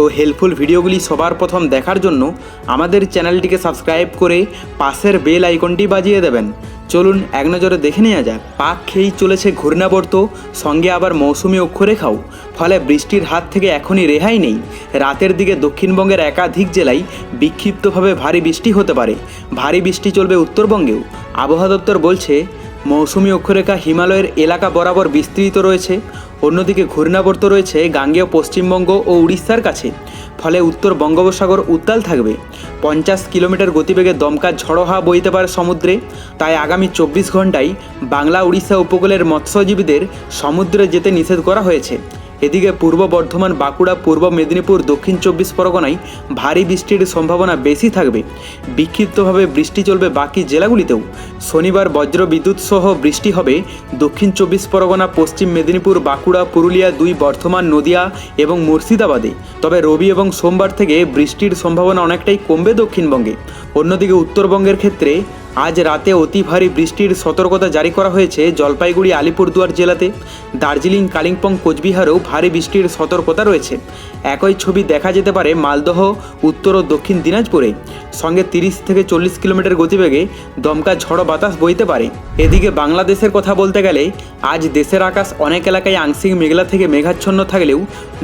ও helpful ভিডিওগুলি সবার প্রথম দেখার জন্য আমাদের চ্যানেলটিকে সাবস্ক্রাইব করে পাশের বেল আইকনটি বাজিয়ে দেবেন। চলুন এক নজরে দেখে নেওয়া যাক। পাক খেয়েই চলেছে ঘূর্ণাবর্ত, সঙ্গে আবার মৌসুমি অক্ষরেখাও। ফলে বৃষ্টির হাত থেকে এখনই রেহাই নেই। রাতের দিকে দক্ষিণবঙ্গের একাধিক জেলায় বিক্ষিপ্তভাবে ভারী বৃষ্টি হতে পারে। ভারী বৃষ্টি চলবে উত্তরবঙ্গেও। আবহাওয়া দপ্তর বলছে মৌসুমি অক্ষরেখা হিমালয়ের এলাকা বরাবর বিস্তৃত রয়েছে। অন্যদিকে ঘূর্ণাবর্ত রয়েছে গাঙ্গেয় পশ্চিমবঙ্গ ও উড়িষ্যার কাছে। ফলে উত্তর বঙ্গোপসাগর উত্তাল থাকবে। পঞ্চাশ কিলোমিটার গতিবেগে দমকা ঝড়ো হাওয়া বইতে পারে সমুদ্রে। তাই আগামী চব্বিশ ঘন্টায় বাংলা উড়িষ্যা উপকূলের মৎস্যজীবীদের সমুদ্রে যেতে নিষেধ করা হয়েছে। এদিকে পূর্ব বর্ধমান, বাঁকুড়া, পূর্ব মেদিনীপুর, দক্ষিণ চব্বিশ পরগনায় ভারী বৃষ্টির সম্ভাবনা বেশি থাকবে। বিক্ষিপ্তভাবে বৃষ্টি চলবে বাকি জেলাগুলিতেও। শনিবার বজ্র বিদ্যুৎ সহ বৃষ্টি হবে দক্ষিণ চব্বিশ পরগনা, পশ্চিম মেদিনীপুর, বাঁকুড়া, পুরুলিয়া, দুই বর্ধমান, নদিয়া এবং মুর্শিদাবাদে। তবে রবি এবং সোমবার থেকে বৃষ্টির সম্ভাবনা অনেকটাই কমবে দক্ষিণবঙ্গে। অন্যদিকে উত্তরবঙ্গের ক্ষেত্রে আজ রাতে অতি ভারী বৃষ্টির সতর্কতা জারি করা হয়েছে জলপাইগুড়ি, আলিপুরদুয়ার জেলাতে। দার্জিলিং, কালিম্পং, কোচবিহারেও ভারী বৃষ্টির সতর্কতা রয়েছে। একই ছবি দেখা যেতে পারে মালদহ, উত্তর ও দক্ষিণ দিনাজপুরে। সঙ্গে তিরিশ থেকে চল্লিশ কিলোমিটার গতিবেগে দমকা ঝড়ো বাতাস বইতে পারে। এদিকে বাংলাদেশের কথা বলতে গেলে, আজ দেশের আকাশ অনেক এলাকায় আংশিক মেঘলা থেকে মেঘাচ্ছন্ন থাকলেও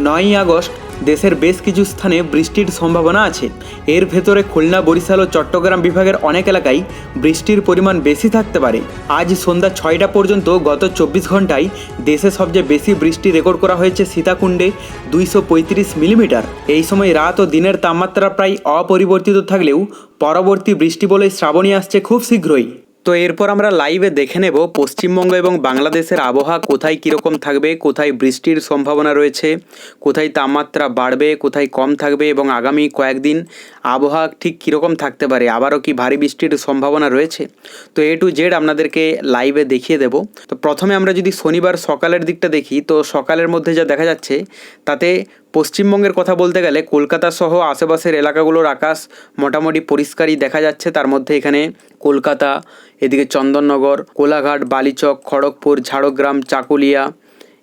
নয়ই আগস্ট দেশের বেশ কিছু স্থানে বৃষ্টির সম্ভাবনা আছে। এর ভেতরে খুলনা, বরিশাল ও চট্টগ্রাম বিভাগের অনেক এলাকায় বৃষ্টির পরিমাণ বেশি থাকতে পারে। আজ সন্ধ্যা ছয়টা পর্যন্ত গত চব্বিশ ঘন্টায় দেশে সবচেয়ে বেশি বৃষ্টি রেকর্ড করা হয়েছে সীতাকুণ্ডে দুইশো পঁয়ত্রিশ মিলিমিটার। এই সময় রাত ও দিনের তাপমাত্রা প্রায় অপরিবর্তিত থাকলেও পরবর্তী বৃষ্টি বলে শ্রাবণী আসছে খুব শীঘ্রই। তো এরপর আমরা লাইভে দেখে নেব পশ্চিমবঙ্গ এবং বাংলাদেশের আবহাওয়া কোথায় কীরকম থাকবে, কোথায় বৃষ্টির সম্ভাবনা রয়েছে, কোথায় তাপমাত্রা বাড়বে, কোথায় কম থাকবে এবং আগামী কয়েকদিন আবহাওয়া ঠিক কীরকম থাকতে পারে, আবারও কি ভারী বৃষ্টির সম্ভাবনা রয়েছে? তো এ টু জেড আপনাদেরকে লাইভে দেখিয়ে দেব। তো প্রথমে আমরা যদি শনিবার সকালের দিকটা দেখি, তো সকালের মধ্যে যা দেখা যাচ্ছে, তাতে পশ্চিমবঙ্গের কথা বলতে গেলে কলকাতা সহ আশেপাশের এলাকাগুলোর আকাশ মোটামুটি পরিষ্কারই দেখা যাচ্ছে। তার মধ্যে এখানে কলকাতা, এদিকে চন্দননগর, কোলাঘাট, বালিচক, খড়গপুর, ঝাড়গ্রাম, চাকুলিয়া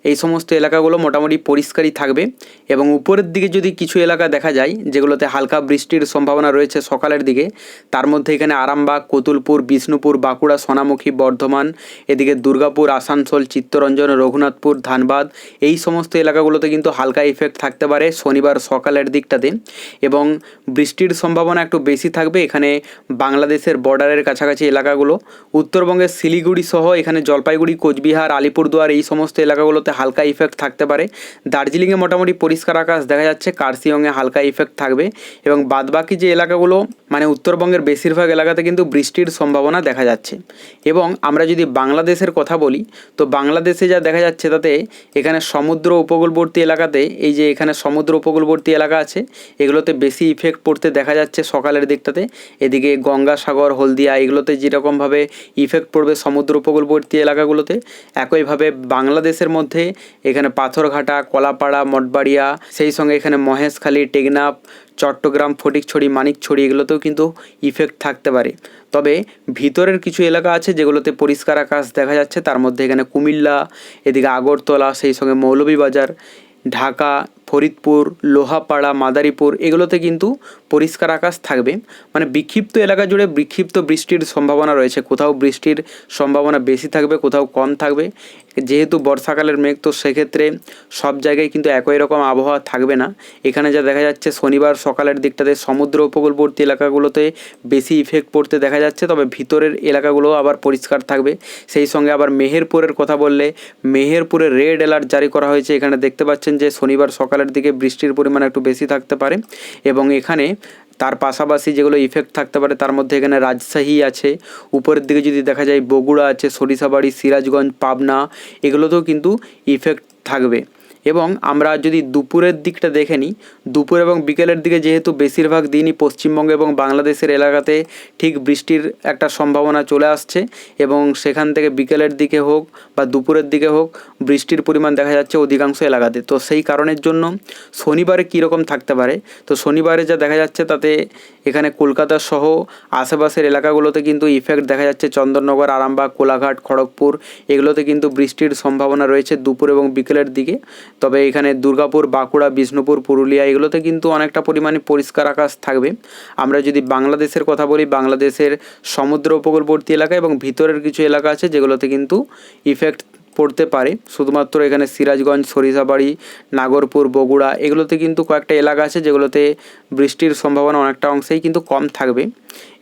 এই সমস্ত এলাকাগুলো মোটামুটি পরিষ্কারই থাকবে এবং উপরের দিকে যদি কিছু এলাকা দেখা যায়, যেগুলোতে হালকা বৃষ্টির সম্ভাবনা রয়েছে সকালের দিকে, তার মধ্যে এখানে আরামবাগ, কতুলপুর, বিষ্ণুপুর, বাঁকুড়া, সোনামুখী, বর্ধমান, এদিকে দুর্গাপুর, আসানসোল, চিত্তরঞ্জন, রঘুনাথপুর, ধানবাদ, এই সমস্ত এলাকাগুলোতে কিন্তু হালকা ইফেক্ট থাকতে পারে শনিবার সকালের দিকটাতে এবং বৃষ্টির সম্ভাবনা একটু বেশি থাকবে এখানে বাংলাদেশের বর্ডারের কাছাকাছি এলাকাগুলো। উত্তরবঙ্গের শিলিগুড়ি সহ এখানে জলপাইগুড়ি, কোচবিহার, আলিপুরদুয়ার এই সমস্ত এলাকাগুলোতে হালকা ইফেক্ট থাকতে পারে। দার্জিলিংয়ে মোটামুটি পরিষ্কার আকাশ দেখা যাচ্ছে কার্সিয়ংয়ে হালকা ইফেক্ট থাকবে এবং বাদবাকি যে এলাকাগুলো মানে উত্তরবঙ্গের বেশিরভাগ এলাকাতে কিন্তু বৃষ্টির সম্ভাবনা দেখা যাচ্ছে। এবং আমরা যদি বাংলাদেশের কথা বলি, তো বাংলাদেশে যা দেখা যাচ্ছে তাতে এখানে সমুদ্র উপকূলবর্তী এলাকাতে, এই যে এখানে সমুদ্র উপকূলবর্তী এলাকা আছে, এগুলোতে বেশি ইফেক্ট পড়তে দেখা যাচ্ছে সকালের দিকটাতে। এদিকে গঙ্গাসাগর, হলদিয়া, এগুলোতে যেরকমভাবে ইফেক্ট পড়বে সমুদ্র উপকূলবর্তী এলাকাগুলোতে, একইভাবে বাংলাদেশের মধ্যে এখানে পাথরঘাটা, কলাপাড়া, মঠবাড়িয়া, সেই সঙ্গে এখানে মহেশখালী, টেকনাফ, চট্টগ্রাম, ফটিকছড়ি, মানিকছড়ি এগুলোতেও কিন্তু ইফেক্ট থাকতে পারে। তবে ভিতরের কিছু এলাকা আছে যেগুলোতে পরিষ্কার আকাশ দেখা যাচ্ছে। তার মধ্যে এখানে কুমিল্লা, এদিকে আগরতলা, সেই সঙ্গে মৌলভীবাজার, ঢাকা ফরিদপুর, লোহাপাড়া, মাদারীপুর, এগুলোতে কিন্তু পরিষ্কার আকাশ থাকবে। মানে বিক্ষিপ্ত এলাকা জুড়ে বিক্ষিপ্ত বৃষ্টির সম্ভাবনা রয়েছে। কোথাও বৃষ্টির সম্ভাবনা বেশি থাকবে, কোথাও কম থাকবে। যেহেতু বর্ষাকালের মেঘ, তো সেক্ষেত্রে সব জায়গায় কিন্তু একই রকম আবহাওয়া থাকবে না। এখানে যা দেখা যাচ্ছে, শনিবার সকালের দিকটাতে সমুদ্র উপকূলবর্তী এলাকাগুলোতে বেশি ইফেক্ট পড়তে দেখা যাচ্ছে। তবে ভিতরের এলাকাগুলো আবার পরিষ্কার থাকবে। সেই সঙ্গে আবার মেহেরপুরের কথা বললে, মেহেরপুরে রেড অ্যালার্ট জারি করা হয়েছে। এখানে দেখতে পাচ্ছেন যে, শনিবার সকালের দিকে বৃষ্টির পরিমাণ একটু বেশি থাকতে পারে এবং এখানে তার পাশাপাশি যেগুলো ইফেক্ট থাকতে পারে, তার মধ্যে এখানে রাজশাহী আছে, উপরের দিকে যদি দেখা যায় বগুড়া আছে, সরিষাবাড়ি, সিরাজগঞ্জ, পাবনা, এগুলোতেও কিন্তু ইফেক্ট থাকবে। এবং আমরা যদি দুপুরের দিকটা দেখে নিই, দুপুর এবং বিকেলের দিকে যেহেতু বেশিরভাগ দিনই পশ্চিমবঙ্গ এবং বাংলাদেশের এলাকাতে ঠিক বৃষ্টির একটা সম্ভাবনা চলে আসছে এবং সেখান থেকে বিকেলের দিকে হোক বা দুপুরের দিকে হোক বৃষ্টির পরিমাণ দেখা যাচ্ছে অধিকাংশ এলাকাতে। তো সেই কারণের জন্য শনিবারে কীরকম থাকতে পারে? তো শনিবারে যা দেখা যাচ্ছে তাতে এখানে কলকাতা সহ আশেপাশের এলাকাগুলোতে কিন্তু ইফেক্ট দেখা যাচ্ছে। চন্দননগর, আরামবাগ, কোলাঘাট, খড়গপুর, এগুলোতে কিন্তু বৃষ্টির সম্ভাবনা রয়েছে দুপুর এবং বিকেলের দিকে। তবে এখানে দুর্গাপুর, বাঁকুড়া, বিষ্ণুপুর, পুরুলিয়া এগুলোতে কিন্তু অনেকটা পরিমাণে পরিষ্কার আকাশ থাকবে। আমরা যদি বাংলাদেশের কথা বলি, বাংলাদেশের সমুদ্র উপকূলবর্তী এলাকা এবং ভিতরের কিছু এলাকা আছে যেগুলোতে কিন্তু ইফেক্ট পড়তে পারে। শুধুমাত্র এখানে সিরাজগঞ্জ, সরিষাবাড়ি, নাগরপুর, বগুড়া এগুলোতে কিন্তু কয়েকটা এলাকা আছে যেগুলোতে বৃষ্টির সম্ভাবনা অনেকটা অংশেই কিন্তু কম থাকবে।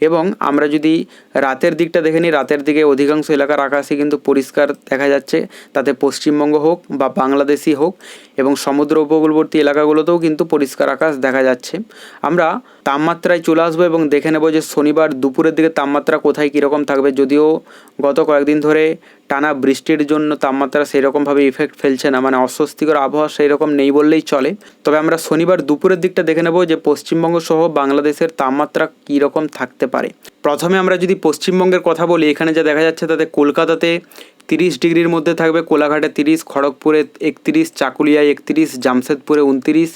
এবং আমরা যদি রাতের দিকটা দেখে নিই, রাতের দিকে অধিকাংশ এলাকার আকাশে কিন্তু পরিষ্কার দেখা যাচ্ছে। তাতে পশ্চিমবঙ্গ হোক বা বাংলাদেশি হোক এবং সমুদ্র উপকূলবর্তী এলাকাগুলোতেও কিন্তু পরিষ্কার আকাশ দেখা যাচ্ছে। আমরা তাপমাত্রায় চলে আসব এবং দেখে নেব যে শনিবার দুপুরের দিকে তাপমাত্রা কোথায়, কীরকম থাকবে। যদিও গত কয়েকদিন ধরে টানা বৃষ্টির জন্য তাপমাত্রা সেই রকমভাবে ইফেক্ট ফেলছে না মানে অস্বস্তিকর আবহাওয়া সেই রকম নেই বললেই চলে। তবে আমরা শনিবার দুপুরের দিকটা দেখে নেব যে পশ্চিমবঙ্গ সহ বাংলাদেশের তাপমাত্রা কীরকম থাকতে পারে। প্রথমে আমরা যদি পশ্চিমবঙ্গের কথা বলি, এখানে যা দেখা যাচ্ছে তাতে কলকাতাতে তিরিশ ডিগ্রির মধ্যে থাকবে কোলাঘাটে তিরিশ, খড়গপুরে একত্রিশ, চাকুলিয়ায় একত্রিশ, জামশেদপুরে উনত্রিশ,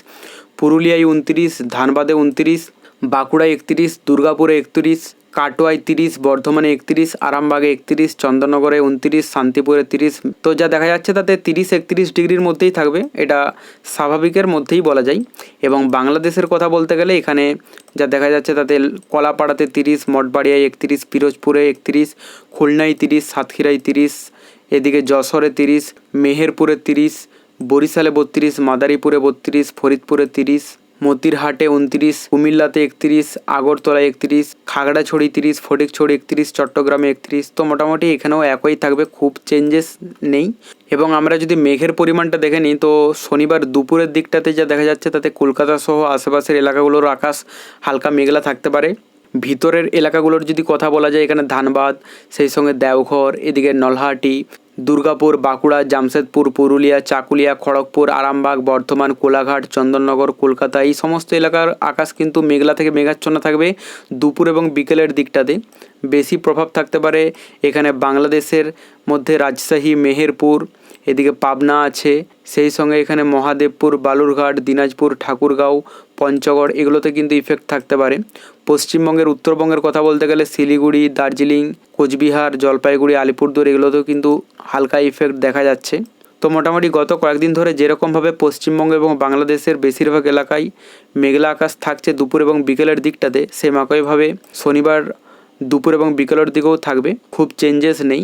পুরুলিয়ায় উনত্রিশ, ধানবাদে উনত্রিশ, বাঁকুড়ায় একত্রিশ, দুর্গাপুরে একত্রিশ কাটোয়ায় তিরিশ, বর্ধমানে একত্রিশ, আরামবাগে একত্রিশ, চন্দননগরে উনতিরিশ, শান্তিপুরে তিরিশ। তো যা দেখা যাচ্ছে তাতে তিরিশ, একত্রিশ ডিগ্রির মধ্যেই থাকবে, এটা স্বাভাবিকের মধ্যেই বলা যায়। এবং বাংলাদেশের কথা বলতে গেলে এখানে যা দেখা যাচ্ছে তাতে কলাপাড়াতে তিরিশ, মঠবাড়িয়ায় একত্রিশ, পিরোজপুরে একত্রিশ, খুলনায় তিরিশ, সাতক্ষীরায় তিরিশ, এদিকে যশোরে তিরিশ, মেহেরপুরে তিরিশ, বরিশালে বত্রিশ, মাদারীপুরে বত্রিশ, ফরিদপুরে তিরিশ মতিরহাটে উনত্রিশ, কুমিল্লাতে একত্রিশ আগরতলায় একত্রিশ, খাগড়াছড়ি তিরিশ, ফটিকছড়ি একত্রিশ, চট্টগ্রামে একত্রিশ। তো মোটামুটি এখানেও একই থাকবে, খুব চেঞ্জেস নেই। এবং আমরা যদি মেঘের পরিমাণটা দেখে নিই, তো শনিবার দুপুরের দিকটাতে যা দেখা যাচ্ছে, তাতে কলকাতা সহ আশেপাশের এলাকাগুলোর আকাশ হালকা মেঘলা থাকতে পারে। ভিতরের এলাকাগুলোর যদি কথা বলা যায়, এখানে ধানবাদ, সেই সঙ্গে দেওঘর, এদিকে নলহাটি, দুর্গাপুর, বাঁকুড়া, জামশেদপুর, পুরুলিয়া, চাকুলিয়া, খড়গপুর, আরামবাগ, বর্ধমান, কোলাঘাট, চন্দননগর, কলকাতা, এই সমস্ত এলাকার আকাশ কিন্তু মেঘলা থেকে মেঘাচ্ছন্ন থাকবে দুপুর এবং বিকেলের দিকটাতে। বেশি প্রভাব থাকতে পারে এখানে বাংলাদেশের মধ্যে রাজশাহী, মেহেরপুর, এদিকে পাবনা আছে, সেই সঙ্গে এখানে মহাদেবপুর, বালুরঘাট, দিনাজপুর, ঠাকুরগাঁও পঞ্চগড়, এগুলোতে কিন্তু ইফেক্ট থাকতে পারে। পশ্চিমবঙ্গের, উত্তরবঙ্গের কথা বলতে গেলে শিলিগুড়ি, দার্জিলিং, কোচবিহার, জলপাইগুড়ি, আলিপুরদুয়ার, এগুলোতেও কিন্তু হালকা ইফেক্ট দেখা যাচ্ছে। তো মোটামুটি গত কয়েকদিন ধরে যেরকমভাবে পশ্চিমবঙ্গ এবং বাংলাদেশের বেশিরভাগ এলাকায় মেঘলা আকাশ থাকছে দুপুর এবং বিকেলের দিকটাতে, সেম একইভাবে শনিবার দুপুর এবং বিকেলের দিকেও থাকবে। খুব চেঞ্জেস নেই।